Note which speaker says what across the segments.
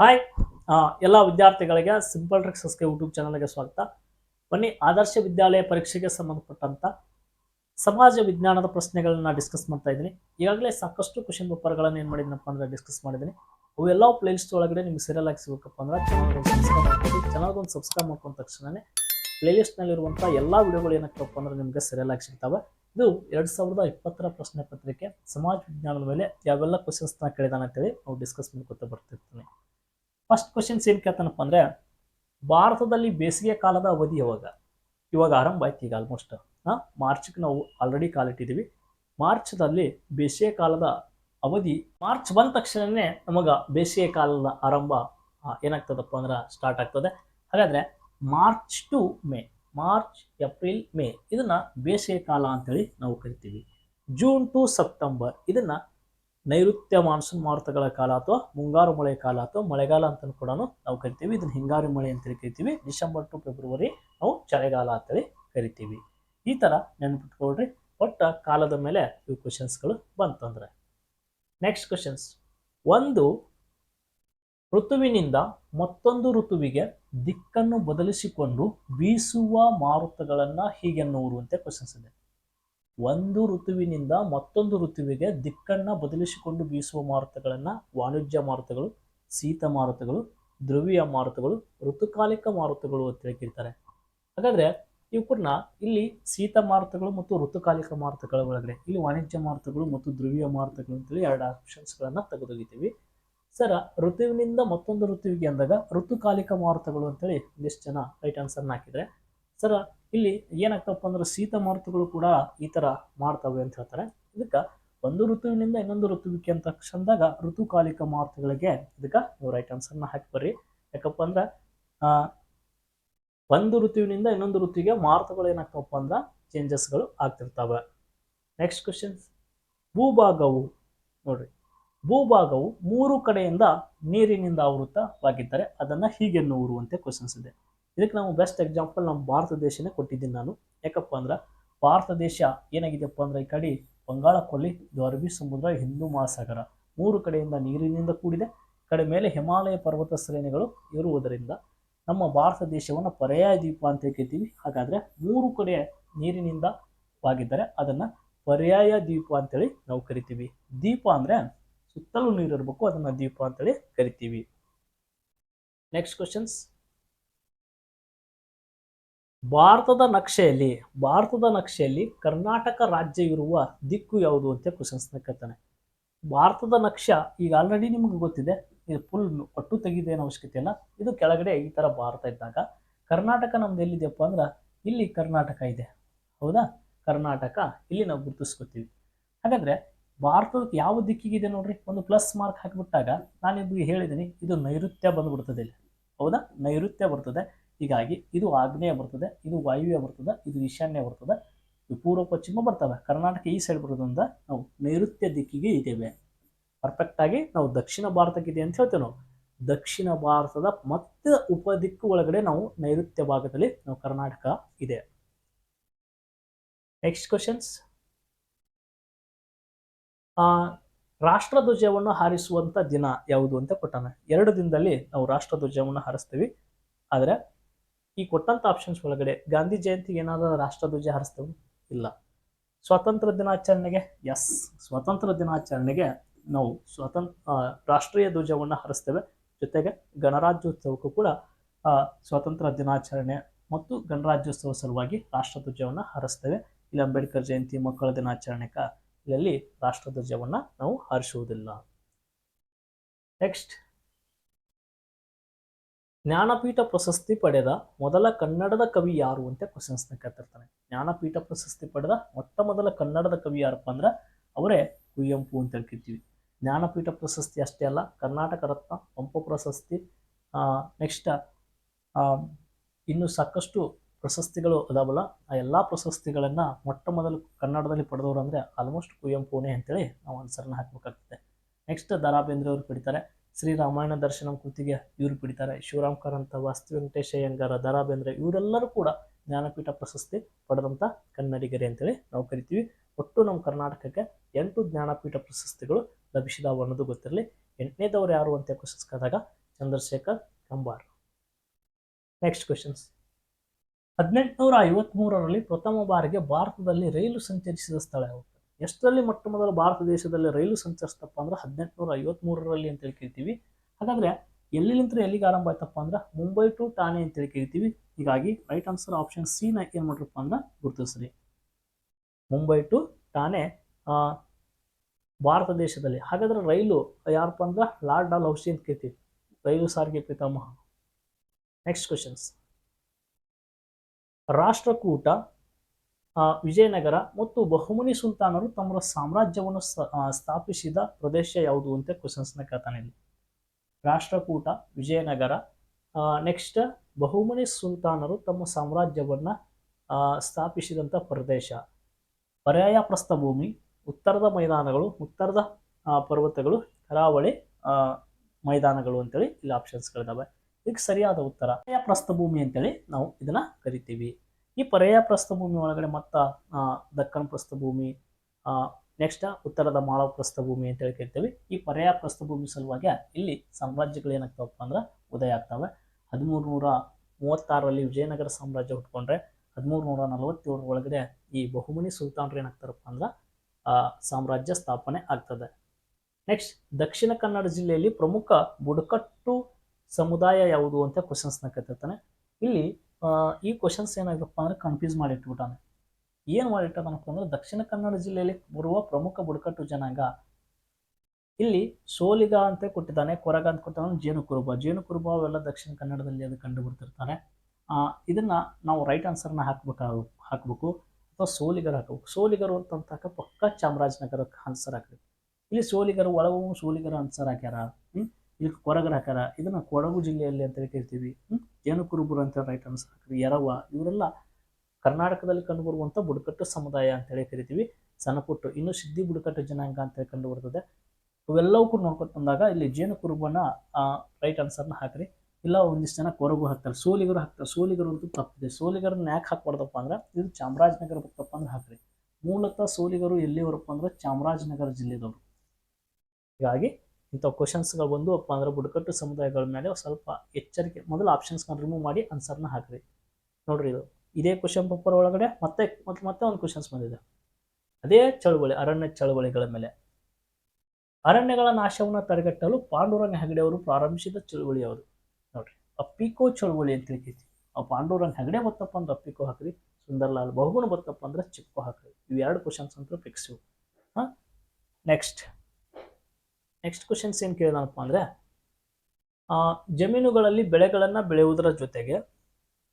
Speaker 1: Hi ಎಲ್ಲ ವಿದ್ಯಾರ್ಥಿಗಳಿಗೆ simple tricks S K YouTube ಚಾನಲ್ಗೆ ಸ್ವಾಗತ. ಬನ್ನಿ, ಆದರ್ಶ ವಿದ್ಯಾಲಯ ಪರೀಕ್ಷೆಗೆ ಸಂಬಂಧಪಟ್ಟಂಥ ಸಮಾಜ ವಿಜ್ಞಾನದ ಪ್ರಶ್ನೆಗಳನ್ನ ಡಿಸ್ಕಸ್ ಮಾಡ್ತಾ ಇದ್ದೀನಿ. ಈಗಾಗಲೇ ಸಾಕಷ್ಟು ಕ್ವಶನ್ ಪೇಪರ್ಗಳನ್ನು ಏನು ಮಾಡಿದ್ನಪ್ಪ ಅಂದ್ರೆ ಡಿಸ್ಕಸ್ ಮಾಡಿದ್ದೀನಿ. ಅವೆಲ್ಲ ಪ್ಲೇಲಿಸ್ಟ್ ಒಳಗಡೆ ನಿಮ್ಗೆ ಸೀರಿಯಲ್ ಆಗಿ ಸಿಗಬೇಕಪ್ಪ ಅಂದ್ರೆ ಚಾನಲ್ಗೆ ಸಬ್ಸ್ಕ್ರೈಬ್ ಮಾಡ್ಕೊಂಡು. ಚಾನಲ್ಗೊಂದು ಸಬ್ಸ್ಕ್ರೈಬ್ ಮಾಡ್ಕೊಂಡ ತಕ್ಷಣನೇ ಪ್ಲೇ ಎಲ್ಲ ವಿಡಿಯೋಗಳು ಏನಕ್ಕಪ್ಪ ಅಂದ್ರೆ ನಿಮಗೆ ಸೀರಿಯಲ್ ಆಗಿ ಸಿಗ್ತವೆ. ಇದು ಎರಡು ಸಾವಿರದ ಇಪ್ಪತ್ತರ ಪ್ರಶ್ನೆ ಪತ್ರಿಕೆ ಸಮಾಜ ವಿಜ್ಞಾನದ ಮೇಲೆ ಯಾವೆಲ್ಲ ಕ್ವಶನ್ಸ್ನ ಕೇಳಿದಾನೆ ಅಂತೇಳಿ ನಾವು ಡಿಸ್ಕಸ್ ಮಾಡ್ಕೊತಾ ಬರ್ತಿರ್ತೀನಿ. ಫಸ್ಟ್ ಕ್ವಶನ್ಸ್ ಏನು ಕೇಳ್ತಾನಪ್ಪ ಅಂದರೆ, ಭಾರತದಲ್ಲಿ ಬೇಸಿಗೆ ಕಾಲದ ಅವಧಿ ಯಾವಾಗ? ಇವಾಗ ಆರಂಭ ಆಯ್ತು ಈಗ ಆಲ್ಮೋಸ್ಟ್ ಹಾಂ, ಮಾರ್ಚ್ಗೆ ನಾವು ಆಲ್ರೆಡಿ ಕಾಲಿಟ್ಟಿದ್ದೀವಿ ಮಾರ್ಚ್ದಲ್ಲಿ ಬೇಸಿಗೆ ಕಾಲದ ಅವಧಿ, ಮಾರ್ಚ್ ಬಂದ ತಕ್ಷಣವೇ ನಮಗೆ ಬೇಸಿಗೆ ಕಾಲದ ಆರಂಭ ಏನಾಗ್ತದಪ್ಪ ಅಂದ್ರೆ ಸ್ಟಾರ್ಟ್ ಆಗ್ತದೆ. ಹಾಗಾದರೆ March to May, March, April, May ಇದನ್ನು ಬೇಸಿಗೆ ಕಾಲ ಅಂತೇಳಿ ನಾವು ಕರಿತೀವಿ. ಜೂನ್ ಟು ಸೆಪ್ಟೆಂಬರ್ ಇದನ್ನ ನೈಋತ್ಯ ಮಾನ್ಸೂನ್ ಮಾರುತಗಳ ಕಾಲ ಅಥವಾ ಮುಂಗಾರು ಮಳೆ ಕಾಲ ಅಥವಾ ಮಳೆಗಾಲ ಅಂತ ಕೂಡ ನಾವು ಕರಿತೀವಿ. ಇದನ್ನ ಹಿಂಗಾರು ಮಳೆ ಅಂತೇಳಿ ಕರಿತೀವಿ. ಡಿಸೆಂಬರ್ ಟು ಫೆಬ್ರವರಿ ನಾವು ಚಳಿಗಾಲ ಅಂತೇಳಿ ಕರಿತೀವಿ. ಈ ಥರ ನೆನ್ಪಿಟ್ಕೊಳ್ರಿ. ಒಟ್ಟ ಕಾಲದ ಮೇಲೆ ಇವು ಕ್ವಶನ್ಸ್ಗಳು ಬಂತಂದ್ರೆ. ನೆಕ್ಸ್ಟ್ ಕ್ವಶನ್ಸ್ ಒಂದು, ಋತುವಿನಿಂದ ಮತ್ತೊಂದು ಋತುವಿಗೆ ದಿಕ್ಕನ್ನು ಬದಲಿಸಿಕೊಂಡು ಬೀಸುವ ಮಾರುತಗಳನ್ನು ಹೀಗೆನ್ನುವರು ಅಂತ ಕ್ವಶನ್ಸ್ ಇದೆ. ಒಂದು ಋತುವಿನಿಂದ ಮತ್ತೊಂದು ಋತುವಿಗೆ ದಿಕ್ಕನ್ನು ಬದಲಿಸಿಕೊಂಡು ಬೀಸುವ ಮಾರುತಗಳನ್ನು ವಾಣಿಜ್ಯ ಮಾರುತಗಳು, ಶೀತ ಮಾರುತಗಳು ಧ್ರುವೀಯ ಮಾರುತಗಳು, ಋತುಕಾಲಿಕ ಮಾರುತಗಳು ಅಂತೇಳಿ ಹೇಳ್ತಿರ್ತಾರೆ ಹಾಗಾದ್ರೆ ಇವಕ್ಕನ್ನ ಇಲ್ಲಿ ಶೀತ ಮಾರುತಗಳು ಮತ್ತು ಋತುಕಾಲಿಕ ಮಾರುತಗಳ ಒಳಗಡೆ, ಇಲ್ಲಿ ವಾಣಿಜ್ಯ ಮಾರುತಗಳು ಮತ್ತು ಧ್ರುವೀಯ ಮಾರುತಗಳು ಅಂತೇಳಿ ಎರಡು ಆಪ್ಷನ್ಸ್ಗಳನ್ನು ತೆಗೆದೊಗಿತೀವಿ ಸರ, ಋತುವಿನಿಂದ ಮತ್ತೊಂದು ಋತುವಿಗೆ ಅಂದಾಗ ಋತುಕಾಲಿಕ ಮಾರುತಗಳು ಅಂತೇಳಿ ಒಂದಿಷ್ಟು ಜನ ರೈಟ್ ಆನ್ಸರ್ನ ಹಾಕಿದರೆ, ಸರ ಇಲ್ಲಿ ಏನಾಗ್ತಪ್ಪ ಅಂದ್ರೆ ಶೀತ ಮಾರುತಗಳು ಕೂಡ ಈ ಥರ ಮಾಡ್ತವೆ ಅಂತ ಹೇಳ್ತಾರೆ. ಇದಕ್ಕೆ ಒಂದು ಋತುವಿನಿಂದ ಇನ್ನೊಂದು ಋತುವಿಕೆ ಅಂತ ಕ್ಷಣದಾಗ ಋತುಕಾಲಿಕ ಮಾರುತಗಳಿಗೆ ಇದಕ್ಕೆ ನೀವು ರೈಟ್ ಆನ್ಸರ್ನ ಹಾಕಿ ಬರ್ರಿ. ಯಾಕಪ್ಪ ಅಂದ್ರೆ ಒಂದು ಋತುವಿನಿಂದ ಇನ್ನೊಂದು ಋತುವಿಗೆ ಮಾರುತಗಳು ಏನಾಗ್ತವಪ್ಪ ಅಂದ್ರೆ ಚೇಂಜಸ್ಗಳು ಆಗ್ತಿರ್ತವೆ. ನೆಕ್ಸ್ಟ್ ಕ್ವಶನ್ಸ್ ಭೂಭಾಗವು, ನೋಡ್ರಿ, ಭೂಭಾಗವು ಮೂರು ಕಡೆಯಿಂದ ನೀರಿನಿಂದ ಆವೃತವಾಗಿದ್ದರೆ ಅದನ್ನು ಹೀಗೆನ್ನುವರು ಅಂತ ಕ್ವಶನ್ಸ್ ಇದೆ. ಇದಕ್ಕೆ ನಾವು ಬೆಸ್ಟ್ ಎಕ್ಸಾಂಪಲ್ ನಮ್ಮ ಭಾರತ ದೇಶನೇ ಕೊಟ್ಟಿದ್ದೀನಿ ನಾನು. ಯಾಕಪ್ಪ ಅಂದ್ರೆ, ಭಾರತ ದೇಶ ಏನಾಗಿದೆಯಪ್ಪ ಅಂದ್ರೆ ಈ ಕಡೆ ಬಂಗಾಳ ಕೊಲ್ಲಿ ಸಮುದ್ರ, ಹಿಂದೂ ಮಹಾಸಾಗರ. ಮೂರು ಕಡೆಯಿಂದ ನೀರಿನಿಂದ ಕೂಡಿದೆ. ಕಡೆ ಮೇಲೆ ಹಿಮಾಲಯ ಪರ್ವತ ಶ್ರೇಣಿಗಳು ಇರುವುದರಿಂದ ನಮ್ಮ ಭಾರತ ದೇಶವನ್ನು ಪರ್ಯಾಯ ದ್ವೀಪ ಅಂತ ಕರಿತೀವಿ ಹಾಗಾದ್ರೆ ಮೂರು ಕಡೆ ನೀರಿನಿಂದ ವಾಗಿದ್ದರೆ ಅದನ್ನ ಪರ್ಯಾಯ ದ್ವೀಪ ಅಂತೇಳಿ ನಾವು ಕರಿತೀವಿ. ದ್ವೀಪ ಅಂದರೆ ಸುತ್ತಲೂ ನೀರು ಇರಬೇಕು, ಅದನ್ನ ದ್ವೀಪ ಅಂತೇಳಿ ಕರಿತೀವಿ. ನೆಕ್ಸ್ಟ್ ಕ್ವಶನ್ಸ್ ಭಾರತದ ನಕ್ಷೆಯಲ್ಲಿ ಭಾರತದ ನಕ್ಷೆಯಲ್ಲಿ ಕರ್ನಾಟಕ ರಾಜ್ಯ ಇರುವ ದಿಕ್ಕು ಯಾವುದು ಅಂತ ಕ್ವಶನ್ಸ್ನ ಕೇಳ್ತಾನೆ. ಭಾರತದ ನಕ್ಷೆ ಈಗ ಆಲ್ರೆಡಿ ನಿಮಗೆ ಗೊತ್ತಿದೆ, ಇದು ಫುಲ್ ಒಟ್ಟು ತೆಗೆದೇನು ಅವಶ್ಯಕತೆ ಇಲ್ಲ. ಇದು ಕೆಳಗಡೆ ಈ ಥರ ಭಾರತ ಇದ್ದಾಗ, ಕರ್ನಾಟಕ ನಮ್ದು ಎಲ್ಲಿದೆಯಪ್ಪ ಅಂದ್ರೆ, ಇಲ್ಲಿ ಕರ್ನಾಟಕ ಇದೆ. ಹೌದಾ? ಕರ್ನಾಟಕ ಇಲ್ಲಿ ನಾವು ಗುರುತಿಸ್ಕೊತೀವಿ. ಹಾಗಾದ್ರೆ ಭಾರತದ ಯಾವ ದಿಕ್ಕಿಗಿದೆ ನೋಡ್ರಿ? ಒಂದು ಪ್ಲಸ್ ಮಾರ್ಕ್ ಹಾಕಿಬಿಟ್ಟಾಗ ನಾನು ಇದು ಹೇಳಿದ್ದೀನಿ ಇದು ನೈಋತ್ಯ ಬಂದುಬಿಡ್ತದೆ ಇಲ್ಲಿ. ಹೌದಾ? ನೈಋತ್ಯ ಬರ್ತದೆ. ಹೀಗಾಗಿ ಇದು ಆಗ್ನೇಯ ಬರ್ತದೆ, ಇದು ವಾಯುವ್ಯ ಬರ್ತದೆ, ಇದು ಈಶಾನ್ಯ ಬರ್ತದೆ, ಇದು ಪೂರ್ವ ಪಶ್ಚಿಮ ಬರ್ತವೆ. ಕರ್ನಾಟಕ ಈ ಸೈಡ್ ಬರೋದ್ರಿಂದ ನಾವು ನೈಋತ್ಯ ದಿಕ್ಕಿಗೆ ಇದ್ದೇವೆ. ಪರ್ಫೆಕ್ಟ್ ಆಗಿ ನಾವು ದಕ್ಷಿಣ ಭಾರತಕ್ಕಿದೆ ಅಂತ ಹೇಳ್ತೇವೆ ನಾವು. ದಕ್ಷಿಣ ಭಾರತದ ಮತ್ತೆ ಉಪದಿಕ್ಕು ಒಳಗಡೆ ನಾವು ನೈಋತ್ಯ ಭಾಗದಲ್ಲಿ ನಾವು ಕರ್ನಾಟಕ ಇದೆ. ನೆಕ್ಸ್ಟ್ ಕ್ವಶನ್ಸ್ ರಾಷ್ಟ್ರಧ್ವಜವನ್ನು ಹಾರಿಸುವಂತ ದಿನ ಯಾವುದು ಅಂತ ಕೊಟ್ಟಾನೆ. ಎರಡು ದಿನದಲ್ಲಿ ನಾವು ರಾಷ್ಟ್ರಧ್ವಜವನ್ನು ಹಾರಿಸ್ತೀವಿ. ಆದರೆ ಈ ಕೊಟ್ಟಂತ ಆಪ್ಷನ್ಸ್ ಒಳಗಡೆ ಗಾಂಧಿ ಜಯಂತಿಗೆ ಏನಾದರೂ ರಾಷ್ಟ್ರಧ್ವಜ ಹಾರಿಸ್ತೇವೆ ಇಲ್ಲ. ಸ್ವಾತಂತ್ರ್ಯ ದಿನಾಚರಣೆಗೆ ಎಸ್ ಸ್ವಾತಂತ್ರ್ಯ ದಿನಾಚರಣೆಗೆ ನಾವು ಸ್ವತಂತ್ರ ರಾಷ್ಟ್ರೀಯ ಧ್ವಜವನ್ನು ಹರಿಸ್ತೇವೆ. ಜೊತೆಗೆ ಗಣರಾಜ್ಯೋತ್ಸವಕ್ಕೂ ಕೂಡ ಸ್ವಾತಂತ್ರ್ಯ ದಿನಾಚರಣೆ ಮತ್ತು ಗಣರಾಜ್ಯೋತ್ಸವ ಸಲುವಾಗಿ ರಾಷ್ಟ್ರಧ್ವಜವನ್ನು ಹಾರಿಸ್ತೇವೆ. ಇಲ್ಲಿ ಅಂಬೇಡ್ಕರ್ ಜಯಂತಿ, ಮಕ್ಕಳ ದಿನಾಚರಣೆಕ ಇಲ್ಲಿ ರಾಷ್ಟ್ರಧ್ವಜವನ್ನು ನಾವು ಹಾರಿಸುವುದಿಲ್ಲ. ನೆಕ್ಸ್ಟ್ ಜ್ಞಾನಪೀಠ ಪ್ರಶಸ್ತಿ ಪಡೆದ ಮೊದಲ ಕನ್ನಡದ ಕವಿ ಯಾರು ಅಂತ ಕ್ವಶನ್ಸ್ನ ಕೇಳ್ತಿರ್ತಾನೆ. ಜ್ಞಾನಪೀಠ ಪ್ರಶಸ್ತಿ ಪಡೆದ ಮೊಟ್ಟ ಮೊದಲ ಕನ್ನಡದ ಕವಿ ಯಾರಪ್ಪ ಅಂದ್ರೆ ಅವರೇ ಕುವೆಂಪು ಅಂತ ಹೇಳ್ತಿರ್ತೀವಿ ಜ್ಞಾನಪೀಠ ಪ್ರಶಸ್ತಿ ಅಷ್ಟೇ ಅಲ್ಲ, ಕರ್ನಾಟಕ ರತ್ನ, ಪಂಪ ಪ್ರಶಸ್ತಿ ನೆಕ್ಸ್ಟ್ ಇನ್ನು ಸಾಕಷ್ಟು ಪ್ರಶಸ್ತಿಗಳು ಅದಾವಲ್ಲ, ಆ ಎಲ್ಲ ಪ್ರಶಸ್ತಿಗಳನ್ನು ಮೊಟ್ಟ ಮೊದಲು ಕನ್ನಡದಲ್ಲಿ ಪಡೆದವರು ಅಂದರೆ ಆಲ್ಮೋಸ್ಟ್ ಕುವೆಂಪುನೇ ಅಂತೇಳಿ ನಾವು ಆನ್ಸರ್ನ ಹಾಕಬೇಕಾಗ್ತದೆ. ನೆಕ್ಸ್ಟ್ ದ ಬೇಂದ್ರೆ ಅವರು ಪಡಿತಾರೆ ಶ್ರೀ ರಾಮಾಯಣ ದರ್ಶನಂ ಕೃತಿಗೆ ಇವರು ಬಿಡ್ತಾರೆ. ಶಿವರಾಮ್ ಕಾರಂತ, ವಾಸ್ತು ವೆಂಕಟೇಶ ಅಯ್ಯಂಗಾರ ದ ರಾ ಬೇಂದ್ರೆ ಇವರೆಲ್ಲರೂ ಕೂಡ ಜ್ಞಾನಪೀಠ ಪ್ರಶಸ್ತಿ ಪಡೆದಂಥ ಕನ್ನಡಿಗರೇ ಅಂತೇಳಿ ನಾವು ಕರಿತೀವಿ. ಒಟ್ಟು ನಮ್ಮ ಕರ್ನಾಟಕಕ್ಕೆ ಎಂಟು ಜ್ಞಾನಪೀಠ ಪ್ರಶಸ್ತಿಗಳು ಲಭಿಸಿದಾವು ಅನ್ನೋದು ಗೊತ್ತಿರಲಿ. ಎಂಟನೇದವರು ಯಾರು ಅಂತ ಕ್ವಶನ್ಸ್ ಕೇಳಿದಾಗ ಚಂದ್ರಶೇಖರ್ ಕಂಬಾರ್. ನೆಕ್ಸ್ಟ್ ಕ್ವೆಶನ್ಸ್ ಹದಿನೆಂಟುನೂರ ಐವತ್ಮೂರರಲ್ಲಿ ಪ್ರಥಮ ಬಾರಿಗೆ ಭಾರತದಲ್ಲಿ ರೈಲು ಸಂಚರಿಸಿದ ಸ್ಥಳ ಯಾವುದು? ಎಷ್ಟರಲ್ಲಿ ಮೊಟ್ಟ ಮೊದಲು ಭಾರತ ದೇಶದಲ್ಲಿ ರೈಲು ಸಂಚರಿಸ್ತಪ್ಪ ಅಂದ್ರೆ ಹದಿನೆಂಟುನೂರ ಐವತ್ಮೂರರಲ್ಲಿ ಅಂತೇಳಿ ಕೇಳ್ತೀವಿ ಹಾಗಾದ್ರೆ ಎಲ್ಲಿಂತ ಎಲ್ಲಿಗೆ ಆರಂಭ ಆಯ್ತಪ್ಪ ಅಂದ್ರೆ ಮುಂಬೈ ಟು ಠಾಣೆ ಅಂತೇಳಿ ಕೇಳ್ತೀವಿ ಹೀಗಾಗಿ ರೈಟ್ ಆನ್ಸರ್ ಆಪ್ಷನ್ ಸಿ ನ ಏನ್ ಮಾಡ್ರಪ್ಪ ಅಂದ್ರೆ ಗುರುತಿಸ್ರಿ. ಮುಂಬೈ ಟು ಠಾಣೆ ಭಾರತ ದೇಶದಲ್ಲಿ. ಹಾಗಾದ್ರೆ ರೈಲು ಯಾರಪ್ಪ ಅಂದ್ರೆ ಲಾರ್ಡ್ ಡಾಲ್ ಹೌಸಿ ಅಂತ ಕೇಳ್ತೀವಿ. ರೈಲು ಸಾರಿಗೆ ಪಿತಾಮಹ. ನೆಕ್ಸ್ಟ್ ಕ್ವಶನ್ಸ್ ರಾಷ್ಟ್ರಕೂಟ ವಿಜಯನಗರ ಮತ್ತು ಬಹುಮನಿ ಸುಲ್ತಾನರು ತಮ್ಮ ಸಾಮ್ರಾಜ್ಯವನ್ನು ಸ್ಥಾಪಿಸಿದ ಪ್ರದೇಶ ಯಾವುದು ಅಂತ ಕ್ವಶನ್ಸ್ನ ಕೇಳ್ತಾನೆ ಇಲ್ಲಿ. ರಾಷ್ಟ್ರಕೂಟ, ವಿಜಯನಗರ ನೆಕ್ಸ್ಟ್ ಬಹುಮನಿ ಸುಲ್ತಾನರು ತಮ್ಮ ಸಾಮ್ರಾಜ್ಯವನ್ನ ಸ್ಥಾಪಿಸಿದಂಥ ಪ್ರದೇಶ. ಪರ್ಯಾಯ ಪ್ರಸ್ಥಭೂಮಿ ಉತ್ತರದ ಮೈದಾನಗಳು, ಉತ್ತರದ ಪರ್ವತಗಳು, ಕರಾವಳಿ ಮೈದಾನಗಳು ಅಂತೇಳಿ ಇಲ್ಲಿ ಆಪ್ಷನ್ಸ್ಗಳಿದಾವೆ ಇದಕ್ಕೆ ಸರಿಯಾದ ಉತ್ತರ. ಪರ್ಯಾಯ ಪ್ರಸ್ಥಭೂಮಿ ಅಂತೇಳಿ ನಾವು ಇದನ್ನ ಕರಿತೀವಿ. ಈ ಪರ್ಯಾಯ ಪ್ರಸ್ಥಭೂಮಿ ಒಳಗಡೆ ಮತ್ತ ದಕ್ಕನ್ ಪ್ರಸ್ಥಭೂಮಿ ನೆಕ್ಸ್ಟ್ ಉತ್ತರದ ಮಾಳವ ಪ್ರಸ್ಥಭೂಮಿ ಅಂತೇಳಿ ಕರಿತೀವಿ ಈ ಪರ್ಯಾಯ ಪ್ರಸ್ಥಭೂಮಿ ಸಲುವಾಗಿ ಇಲ್ಲಿ ಸಾಮ್ರಾಜ್ಯಗಳು ಏನಾಗ್ತಾವಪ್ಪ ಅಂದ್ರೆ ಉದಯ ಆಗ್ತವೆ. ಹದಿಮೂರು ನೂರ ಮೂವತ್ತಾರರಲ್ಲಿ ವಿಜಯನಗರ ಸಾಮ್ರಾಜ್ಯ ಹುಟ್ಕೊಂಡ್ರೆ ಹದಿಮೂರು ನೂರ ನಲವತ್ತೇಳರ ಒಳಗಡೆ ಈ ಬಹುಮನಿ ಸುಲ್ತಾನರು ಏನಾಗ್ತಾರಪ್ಪ ಅಂದ್ರೆ ಸಾಮ್ರಾಜ್ಯ ಸ್ಥಾಪನೆ ಆಗ್ತದೆ. ನೆಕ್ಸ್ಟ್, ದಕ್ಷಿಣ ಕನ್ನಡ ಜಿಲ್ಲೆಯಲ್ಲಿ ಪ್ರಮುಖ ಬುಡಕಟ್ಟು ಸಮುದಾಯ ಯಾವುದು ಅಂತ ಕ್ವಶನ್ಸ್ನ ಕತ್ತಿರ್ತಾನೆ ಇಲ್ಲಿ ಈ ಕ್ವಶನ್ಸ್ ಏನಾಗಪ್ಪ ಅಂದ್ರೆ ಕನ್ಫ್ಯೂಸ್ ಮಾಡಿಟ್ಬಿಟ್ಟಾನೆ. ಏನು ಮಾಡಿಟ್ಟದನಪ್ಪ ಅಂದ್ರೆ ದಕ್ಷಿಣ ಕನ್ನಡ ಜಿಲ್ಲೆಯಲ್ಲಿ ಬರುವ ಪ್ರಮುಖ ಬುಡಕಟ್ಟು ಜನಾಂಗ. ಇಲ್ಲಿ ಸೋಲಿಗ ಅಂತ ಕೊಟ್ಟಿದ್ದಾನೆ, ಕೊರಗ ಅಂತ ಕೊಟ್ಟಿದ್ದಾನೆ ಜೇನು ಕುರುಬ ಜೇನು ಕುರುಬ ಅವೆಲ್ಲ ದಕ್ಷಿಣ ಕನ್ನಡದಲ್ಲಿ ಅದು ಕಂಡು ಬರ್ತಿರ್ತಾರೆ ಇದನ್ನು ನಾವು ರೈಟ್ ಆನ್ಸರ್ನ ಹಾಕ್ಬೇಕಾಗ ಹಾಕಬೇಕು ಅಥವಾ ಸೋಲಿಗರು ಹಾಕಬೇಕು? ಸೋಲಿಗರು ಅಂತಂತಾಕ ಪಕ್ಕ ಚಾಮರಾಜನಗರ ಆನ್ಸರ್ ಹಾಕಬೇಕು. ಇಲ್ಲಿ ಸೋಲಿಗರು, ಒಳಗೂ ಸೋಲಿಗರು ಆನ್ಸರ್ ಹಾಕ್ಯಾರ. ಹ್ಮ್ ಕೊರಗರಹಕಾರ ಇದನ್ನು ಕೊಡಗು ಜಿಲ್ಲೆಯಲ್ಲಿ ಅಂತ ಕರಿತೀವಿ. ಏನು ಕುರುಬರು ಅಂತ ರೈಟ್ ಆನ್ಸರ್ ಎರವ ಇವರೆಲ್ಲ ಕರ್ನಾಟಕದಲ್ಲಿ ಕಂಡುಬರುವಂಥ ಬುಡಕಟ್ಟು ಸಮುದಾಯ ಅಂತೇಳಿ ಕರಿತೀವಿ. ಸಣ್ಣಪುಟ್ಟು, ಇನ್ನು ಸಿದ್ಧಿ ಬುಡಕಟ್ಟು ಜನಾಂಗ ಅಂತೇಳಿ ಕಂಡು ಬರ್ತದೆ ಇವೆಲ್ಲವೂ ಕೂಡ ನೋಡ್ಕೊಂಡು ಬಂದಾಗ ಇಲ್ಲಿ ಜೇನು ಕುರುಬನ ರೈಟ್ ಆನ್ಸರ್ನ ಹಾಕ್ರಿ. ಇಲ್ಲ, ಒಂದಿಷ್ಟು ಜನ ಕೊರಗು ಹಾಕ್ತಾರೆ. ಸೋಲಿಗರು ಹಾಕ್ತಾರೆ. ಸೋಲಿಗರು ಅಂತೂ ತಪ್ಪಿದೆ. ಸೋಲಿಗರನ್ನ ಯಾಕೆ ಹಾಕ್ಬಾರ್ದಪ್ಪ ಅಂದ್ರೆ, ಇದು ಚಾಮರಾಜನಗರ ಬರ್ತಪ್ಪ ಅಂದ್ರೆ ಹಾಕ್ರಿ. ಮೂಲತಃ ಸೋಲಿಗರು ಎಲ್ಲಿವರಪ್ಪ ಅಂದ್ರೆ, ಚಾಮರಾಜನಗರ ಜಿಲ್ಲೆದವರು. ಹೀಗಾಗಿ ಇಂಥ ಕ್ವಶನ್ಸ್ಗಳು ಬಂದು ಅಪ್ಪ ಅಂದ್ರೆ ಬುಡಕಟ್ಟು ಸಮುದಾಯಗಳ ಮೇಲೆ ಸ್ವಲ್ಪ ಎಚ್ಚರಿಕೆ, ಮೊದಲು ಆಪ್ಷನ್ಸ್ನ ರಿಮೂವ್ ಮಾಡಿ ಆನ್ಸರ್ನ ಹಾಕ್ರಿ. ನೋಡ್ರಿ ಇದು. ಇದೇ ಕ್ವಶನ್ ಪೇಪರ್ ಒಳಗಡೆ ಮತ್ತೆ ಮತ್ತೆ ಮತ್ತೆ ಒಂದು ಕ್ವಶನ್ಸ್ ಬಂದಿದೆ. ಅದೇ ಚಳುವಳಿ, ಅರಣ್ಯ ಚಳುವಳಿಗಳ ಮೇಲೆ. ಅರಣ್ಯಗಳ ನಾಶವನ್ನು ತಡೆಗಟ್ಟಲು ಪಾಂಡುರಂಗ ಹೆಗಡೆ ಅವರು ಪ್ರಾರಂಭಿಸಿದ ಚಳುವಳಿ ಅವರು ನೋಡ್ರಿ. ಅಪ್ಪಿಕೋ ಚಳುವಳಿ ಅಂತ ತಿಳಿತೈತಿ ಆ ಪಾಂಡುರಂಗ ಹೆಗಡೆ ಬತ್ತಪ್ಪ ಅಂದ್ರೆ ಅಪ್ಪಿಕೋ ಹಾಕ್ರಿ. ಸುಂದರ್ಲಾಲ್ ಬಹುಗುಣ ಬತ್ತಪ್ಪ ಅಂದ್ರೆ ಚಿಕ್ಕೋ ಹಾಕ್ರಿ ಇವೆರಡು ಕ್ವಶನ್ಸ್ ಅಂತ ಫಿಕ್ಸ್ ಹಾಂ? ನೆಕ್ಸ್ಟ್ ನೆಕ್ಸ್ಟ್ ಕ್ವಶನ್ಸ್ ಏನು ಕೇಳಿದಾನಪ್ಪ ಅಂದರೆ ಜಮೀನುಗಳಲ್ಲಿ ಬೆಳೆಗಳನ್ನು ಬೆಳೆಯುವುದರ ಜೊತೆಗೆ,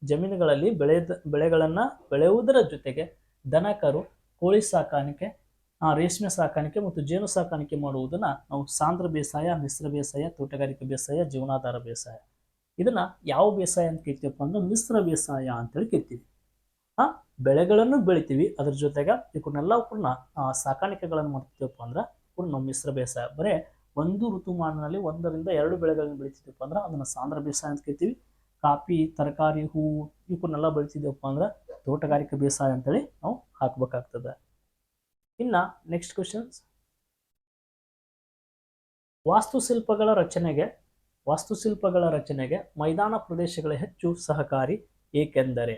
Speaker 1: ಜಮೀನುಗಳಲ್ಲಿ ಬೆಳೆದ, ಬೆಳೆಗಳನ್ನು ಬೆಳೆಯುವುದರ ಜೊತೆಗೆ ದನಕರು ಕೋಳಿ ಸಾಕಾಣಿಕೆ ರೇಷ್ಮೆ ಸಾಕಾಣಿಕೆ ಮತ್ತು ಜೇನು ಸಾಕಾಣಿಕೆ ಮಾಡುವುದನ್ನು ನಾವು ಸಾಂದ್ರ ಬೇಸಾಯ, ಮಿಶ್ರ ಬೇಸಾಯ, ತೋಟಗಾರಿಕೆ ಬೇಸಾಯ, ಜೀವನಾಧಾರ ಬೇಸಾಯ. ಇದನ್ನ ಯಾವ ಬೇಸಾಯ ಅಂತ ಕೇಳ್ತೀವಪ್ಪ ಅಂದ್ರೆ ಮಿಶ್ರ ಬೇಸಾಯ ಅಂತೇಳಿ ಕೇಳ್ತೀವಿ. ಆ, ಬೆಳೆಗಳನ್ನು ಬೆಳಿತೀವಿ, ಅದ್ರ ಜೊತೆಗೆ ಇವನ್ನೆಲ್ಲ ಕೂಡ ಸಾಕಾಣಿಕೆಗಳನ್ನು ಮಾಡ್ತೀವಪ್ಪ ಅಂದ್ರೆ ಕೂಡ ನಾವು ಮಿಶ್ರ ಬೇಸಾಯ. ಬರೇ ಒಂದು ಋತುಮಾನದಲ್ಲಿ ಒಂದರಿಂದ ಎರಡು ಬೆಳೆಗಳನ್ನು ಬೆಳೆಸಿದ್ದೀವಪ್ಪ ಅಂದ್ರೆ ಅದನ್ನ ಸಾಂದ್ರ ಬೇಸಾಯ ಅಂತ ಕರಿತೀವಿ. ಕಾಫಿ, ತರಕಾರಿ ಹೂವು ಇವಕ್ಕನ್ನೆಲ್ಲ ಬೆಳೆಸಿದ್ದೀವಪ್ಪ ಅಂದ್ರೆ ತೋಟಗಾರಿಕೆ ಬೇಸಾಯ ಅಂತೇಳಿ ನಾವು ಹಾಕ್ಬೇಕಾಗ್ತದೆ. ಇನ್ನ ನೆಕ್ಸ್ಟ್ ಕ್ವಶನ್ಸ್ ವಾಸ್ತುಶಿಲ್ಪಗಳ ರಚನೆಗೆ ವಾಸ್ತುಶಿಲ್ಪಗಳ ರಚನೆಗೆ ಮೈದಾನ ಪ್ರದೇಶಗಳ ಹೆಚ್ಚು ಸಹಕಾರಿ ಏಕೆಂದರೆ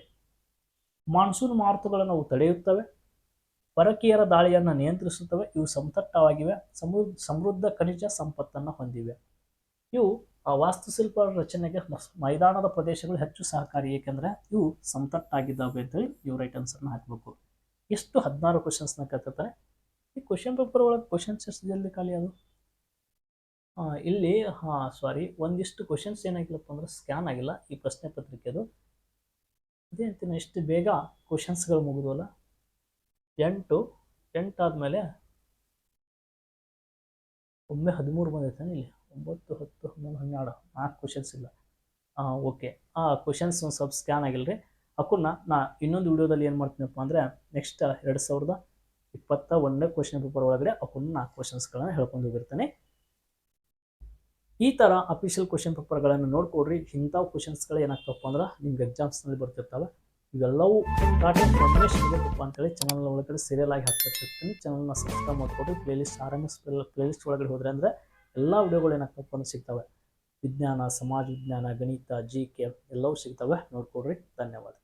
Speaker 1: ಮಾನ್ಸೂನ್ ಮಾರುತಗಳನ್ನು ಅವು ತಡೆಯುತ್ತವೆ. ಪರಕೀಯರ ದಾಳಿಯನ್ನು ನಿಯಂತ್ರಿಸುತ್ತವೆ. ಇವು ಸಮತಟ್ಟವಾಗಿವೆ ಸಮೃದ್ಧ ಸಮೃದ್ಧ ಖನಿಜ ಸಂಪತ್ತನ್ನು ಹೊಂದಿವೆ. ಇವು ಆ ವಾಸ್ತುಶಿಲ್ಪ ರಚನೆಗೆ ಮೈದಾನದ ಪ್ರದೇಶಗಳು ಹೆಚ್ಚು ಸಹಕಾರಿ. ಏಕೆಂದರೆ ಇವು ಸಮತಟ್ಟಾಗಿದ್ದಾವೆ ಅಂತೇಳಿ ಇವು ರೈಟ್ ಆನ್ಸರ್ನ ಹಾಕಬೇಕು. ಎಷ್ಟು ಹದಿನಾರು ಕ್ವಶನ್ಸ್ನ ಕತ್ತಾರೆ ಈ ಕ್ವಶನ್ ಪೇಪರ್ ಒಳಗೆ ಕ್ವಶನ್ಸ್ ಎಷ್ಟು ಜಲ್ದಿ ಖಾಲಿ ಅದು. ಇಲ್ಲಿ, ಹಾಂ ಸಾರಿ ಒಂದಿಷ್ಟು ಕ್ವಶನ್ಸ್ ಏನಾಗಿಲ್ಲಪ್ಪ ಅಂದ್ರೆ ಸ್ಕ್ಯಾನ್ ಆಗಿಲ್ಲ. ಈ ಪ್ರಶ್ನೆ ಪತ್ರಿಕೆದು ಅದೇ. ಅಂತೀನಿ, ಎಷ್ಟು ಬೇಗ ಕ್ವಶನ್ಸ್ಗಳು ಮುಗಿದವಲ್ಲ ಎಂಟು ಆದಮೇಲೆ ಒಮ್ಮೆ ಹದಿಮೂರು ಬಂದೈತಾನೆ ಇಲ್ಲಿ? ಒಂಬತ್ತು, ಹತ್ತು, ಹನ್ನೊಂದು, ಹನ್ನೆರಡು. ನಾಲ್ಕು ಕ್ವಶನ್ಸ್ ಇಲ್ಲ. ಹಾಂ ಓಕೆ ಆ ಕ್ವಶನ್ಸ್ ಒಂದು ಸ್ವಲ್ಪ ಸ್ಕ್ಯಾನ್ ಆಗಿಲ್ಲ ರೀ ಅಕ್ಕನ್ನ ನಾ ಇನ್ನೊಂದು ವಿಡಿಯೋದಲ್ಲಿ ಏನು ಮಾಡ್ತೀನಪ್ಪ ಅಂದರೆ ನೆಕ್ಸ್ಟ್ ಎರಡು ಸಾವಿರದ ಇಪ್ಪತ್ತ ಒಂದನೇ ಕ್ವಶನ್ ಪೇಪರ್ ಒಳಗಡೆ ಅಕ್ಕನ್ನ ನಾಲ್ಕು ಕ್ವಶನ್ಸ್ಗಳನ್ನ ಹೇಳ್ಕೊಂಡು ಹೋಗಿರ್ತಾನೆ. ಈ ಥರ ಅಫಿಷಿಯಲ್ ಕ್ವಶನ್ ಪೇಪರ್ಗಳನ್ನು ನೋಡ್ಕೊಡ್ರಿ ಇಂಥ ಕ್ವಶನ್ಸ್ಗಳು ಏನಾಗ್ತಪ್ಪ ಅಂದ್ರೆ ನಿಮ್ಗೆ ಎಕ್ಸಾಮ್ಸ್ನಲ್ಲಿ ಬರ್ತಿರ್ತವೆ. ಇವೆಲ್ಲವೂ ಇಂಪಾರ್ಟೆಂಟ್ ಒಂದೇ ಸಿಗಬೇಕಪ್ಪ ಅಂತೇಳಿ ಚಾನಲ್ ಒಳಗಡೆ ಸೀರಿಯಲ್ ಆಗಿ ಹಾಕ್ತಿರ್ತೀನಿ. ಚಾನಲ್ನ subscribe ಮಾಡ್ಕೊಡ್ರಿ playlist R M S playlist ಒಳಗಡೆ ಹೋದ್ರೆ ಅಂದರೆ ಎಲ್ಲ ವಿಡಿಯೋಗಳು ಏನಾಗ್ತಪ್ಪ ಅಂದ್ರೆ ಸಿಗ್ತವೆ. ವಿಜ್ಞಾನ, ಸಮಾಜ ವಿಜ್ಞಾನ, ಗಣಿತ ಜಿ ಕೆ ಎಲ್ಲವೂ ಸಿಗ್ತವೆ. ನೋಡ್ಕೊಡ್ರಿ. ಧನ್ಯವಾದ.